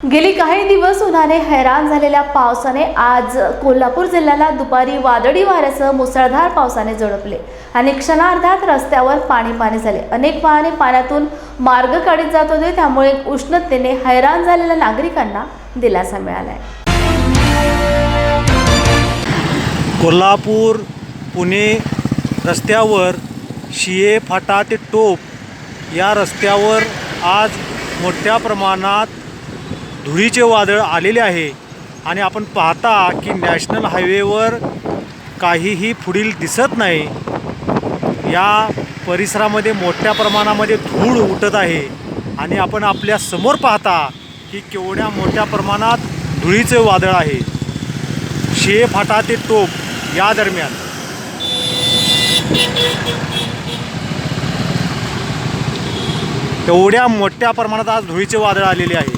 गेली काही दिवस उन्हाने हैराण झालेल्या पावसाने आज कोल्हापूर जिल्ह्याला दुपारी वादळी वाऱ्यासह मुसळधार पावसाने झोडपले. आणि क्षणार्धात रस्त्यावर पाणी पाणी झाले. अनेक वाहने पाण्यातून मार्ग काढीत जात होते. त्यामुळे उष्णतेने हैराण झालेल्या नागरिकांना दिलासा मिळाला आहे कोल्हापूर पुणे रस्त्यावर शिये फाटा ते टोप या रस्त्यावर आज मोठ्या प्रमाणात धुळीचे वादळ आलेले आहे आणि आपण पाहता की नॅशनल हायवेवर काहीही पुढील दिसत नाही. या परिसरामध्ये मोठ्या प्रमाणामध्ये धूळ उठत आहे आणि आपण आपल्यासमोर पाहता की केवढ्या मोठ्या प्रमाणात धुळीचे वादळ आहे. शे फाटा ते टोप या दरम्यान. एवढ्या मोठ्या प्रमाणात आज धुळीचे वादळ आलेले आहे.